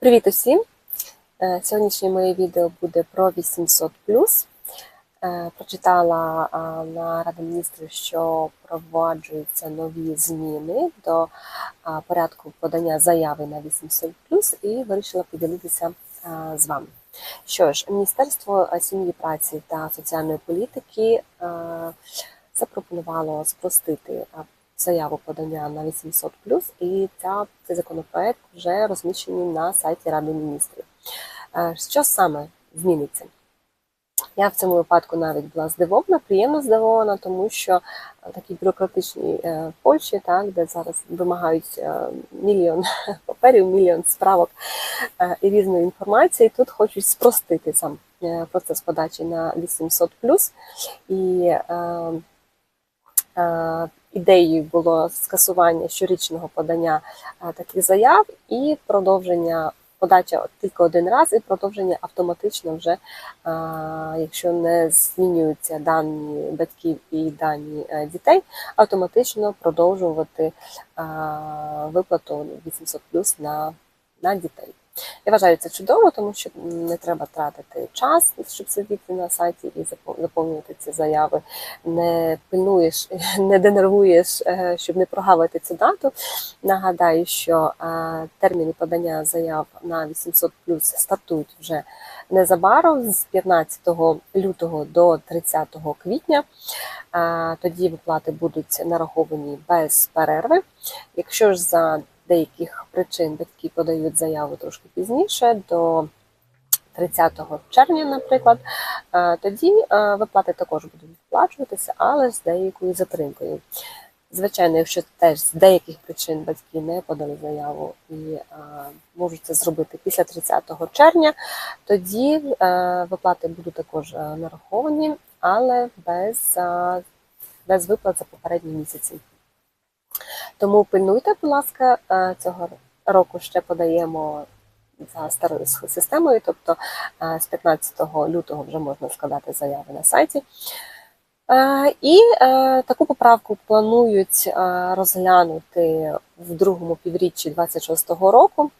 Привіт усім! Е, Сьогоднішнє моє відео буде про 800 Е, Прочитала на Раді міністрів, що проваджуються нові зміни до порядку подання заяви на 800 і вирішила поділитися з вами. Що ж, Міністерство сім'ї, праці та соціальної політики запропонувало спростити заяву подання на 800 і ця, цей законопроект вже розміщений на сайті Ради міністрів. Е, Що саме зміниться? Я в цьому випадку навіть була здивована, приємно здивована, тому що такі бюрократичні е, Польщі, так, де зараз вимагають е, мільйон паперів, мільйон справок е, і різної інформації, тут хочуть спростити сам е, процес подачі на 800 і е, е, ідеєю було скасування щорічного подання е, таких заяв і продовження подача тільки один раз, і продовження автоматично вже, е, якщо не змінюються дані батьків і дані е, дітей, автоматично продовжувати е, виплату 800 на, на дітей. Я вважаю це чудово, тому що не треба тратити час, щоб сидіти на сайті і заповнювати ці заяви. Не пильнуєш, не денервуєш, е, щоб не прогавити цю дату. Нагадаю, що е, терміни подання заяв на 800 плюс стартують вже незабаром з 15 лютого до 30 квітня. Е, Тоді виплати будуть нараховані без перерви. Якщо ж за деяких причин батьки подають заяву трошки пізніше, до 30 червня, наприклад, е, тоді е, виплати також будуть виплачуватися, але з деякою затримкою. Звичайно, якщо теж з деяких причин батьки не подали заяву і а, можуть це зробити після 30 червня, тоді а, виплати будуть також нараховані, але без, а, без виплат за попередні місяці. Тому пильнуйте, будь ласка, е, цього року ще подаємо за старою системою, тобто е, з 15 лютого вже можна складати заяви на сайті. Е, І таку поправку планують розглянути в другому півріччі 26-го року.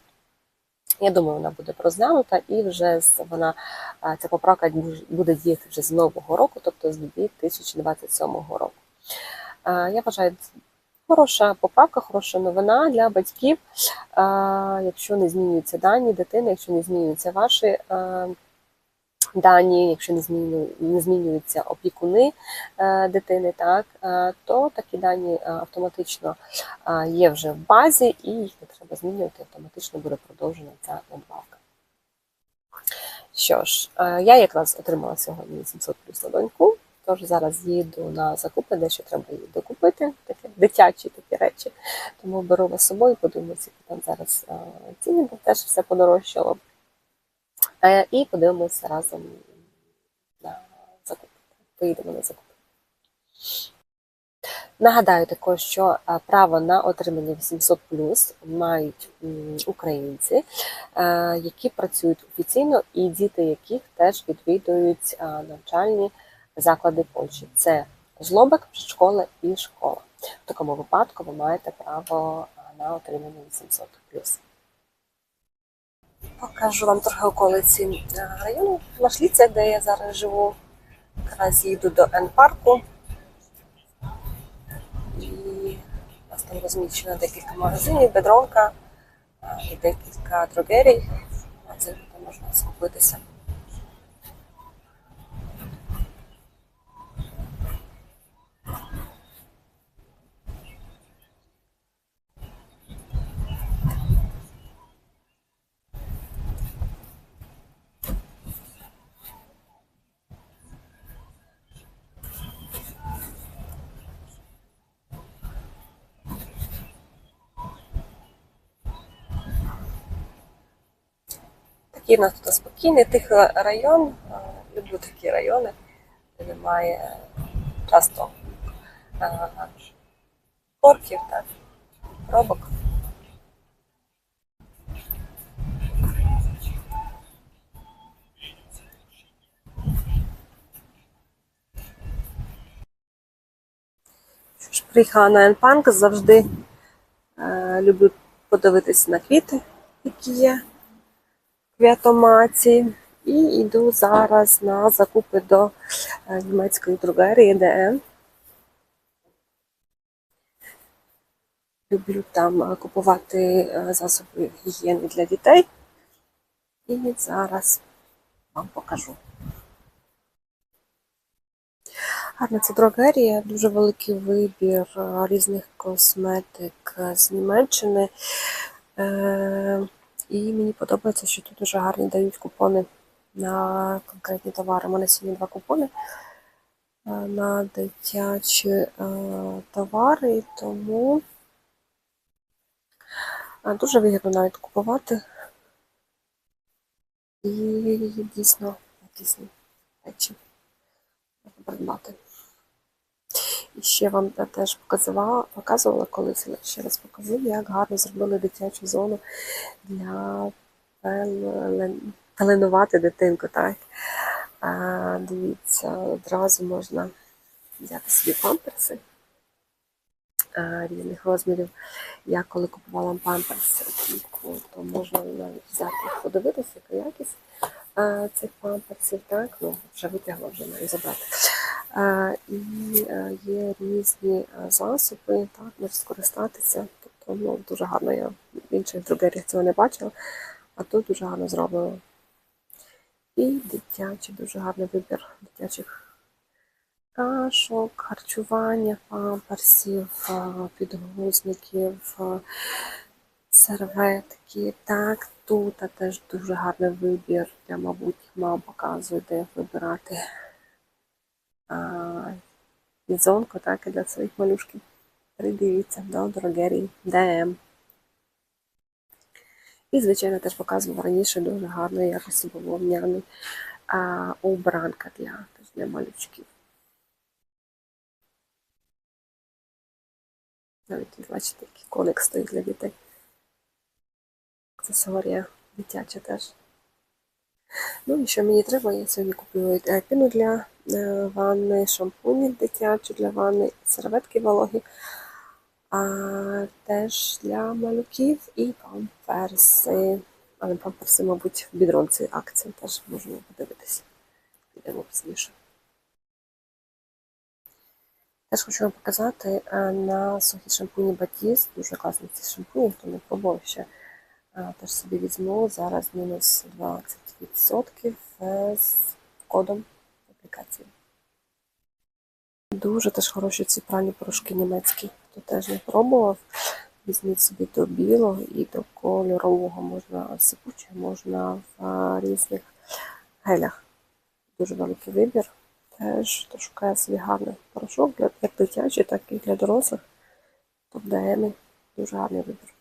Я думаю, вона буде розглянута і вже вона ця поправка буде діяти вже з нового року, тобто з 2027 року. Я вважаю, Хороша поправка, хороша новина для батьків. Якщо не змінюються дані дитини, якщо не змінюються ваші дані, якщо не не змінюються опікуни дитини, так то такі дані автоматично є вже в базі, і їх не треба змінювати, автоматично буде продовжена ця надбавка. Що ж, я якраз отримала сьогодні 700 плюс на доньку. Тож зараз їду на закупи, дещо треба її докупити, дитячі такі речі. Тому беру вас з собою, подивимося, які там зараз ціни, бо теж все подорожчало. Е, І подивимося разом на закупи. Поїдемо на закупи. Нагадаю також, що право на отримання 800 плюс мають українці, які працюють офіційно, і діти яких теж відвідують навчальні заклади Польщі. Це жлобик, школа і школа. В такому випадку ви маєте право на отримання 800 Покажу вам трохи околиці району Машліця, де я зараз живу. Якраз їду до Н-парку. І у нас там розміщено декілька магазинів, бедронка і декілька дрогерій. Це можна скупитися. Нас тут спокійний, тихий район. Люблю такі райони, де немає часто корків, так, пробок. Що ж, приїхала на Енпанк, завжди е, люблю подивитися на квіти, які є. В. І йду зараз на закупи до е, німецької другерії ДМ. Люблю там е, купувати е, засоби гігієни для дітей. І зараз вам покажу. Гарна це дрогерія, дуже великий вибір різних косметик з Німеччини. І мені подобається, що тут дуже гарні дають купони на конкретні товари. У мене сьогодні два купони е, на дитячі е, товари, тому е, дуже вигідно навіть купувати. І дійсно якісні речі придбати. І ще вам теж показувала, показувала колись, але ще раз покажу, як гарно зробили дитячу зону для пелен- пеленувати дитинку. Так? А, дивіться, одразу можна взяти собі памперси а, різних розмірів. Я коли купувала памперси то можна навіть взяти подивитися, яка якість а, цих памперсів. Так? Ну, вже витягла, вже маю забрати. Е, І е, є різні е, засоби, так, можна скористатися. Тобто, ну, дуже гарно я в інших другерях цього не бачила, а тут дуже гарно зроблено. І дитячий, дуже гарний вибір дитячих кашок, харчування, памперсів, підгузників, серветки. Так, тут теж дуже гарний вибір. Я, мабуть, мама показує, де вибирати візонку, так, і для своїх малюшків. Придивіться до Дрогерії ДМ. І, звичайно, теж показувала раніше дуже гарної якості бавовняний а, убранка для, для малючків. Навіть тут, бачите, який коник стоїть для дітей. Аксесуарія дитяча теж. Ну і що мені треба, я сьогодні купила е, піну для ванни, шампуні дитячі для ванни, серветки вологі, а теж для малюків і памперси. Але памперси, мабуть, в бідронці акції теж можемо подивитися. Підемо пізніше. Теж хочу вам показати е, на сухі шампуні Батіс. Дуже класні ці шампуні, хто не пробував ще. е, Теж собі візьму. Зараз мінус 20% е, з кодом аплікації. Дуже теж хороші ці пральні порошки німецькі. Хто теж не пробував, візьміть собі до білого і до кольорового. Можна сипуче, можна в різних гелях. Дуже великий вибір. Теж шукає собі гарний порошок як дитячий, так і для дорослих. ДМ дуже гарний вибір.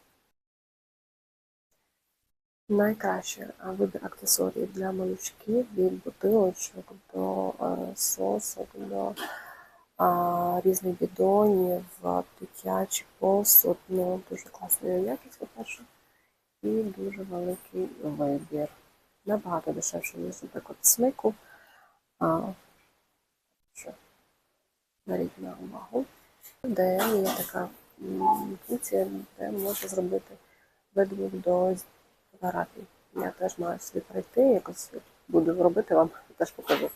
Найкраще вибір аксесуарів для малючків від бутилочок до е, сосок, до різних бідонів, дитячий посуд. Ну, дуже класна якість, по-перше, і дуже великий вибір. Набагато дешевше, ніж, наприклад, смику. Беріть на увагу. Де є така функція, де можна зробити видвиг до фотографій. Я теж маю собі пройти, якось буду робити вам, теж покажу.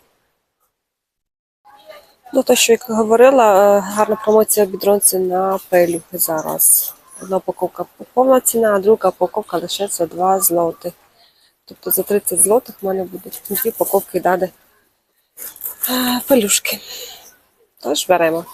Ну, те, що як говорила, е, гарна промоція бідронці на пелюхи зараз. Одна упаковка повна ціна, а друга упаковка лише за 2 злотих. Тобто за 30 злотих в мене будуть дві упаковки дати е, пелюшки. Тож беремо.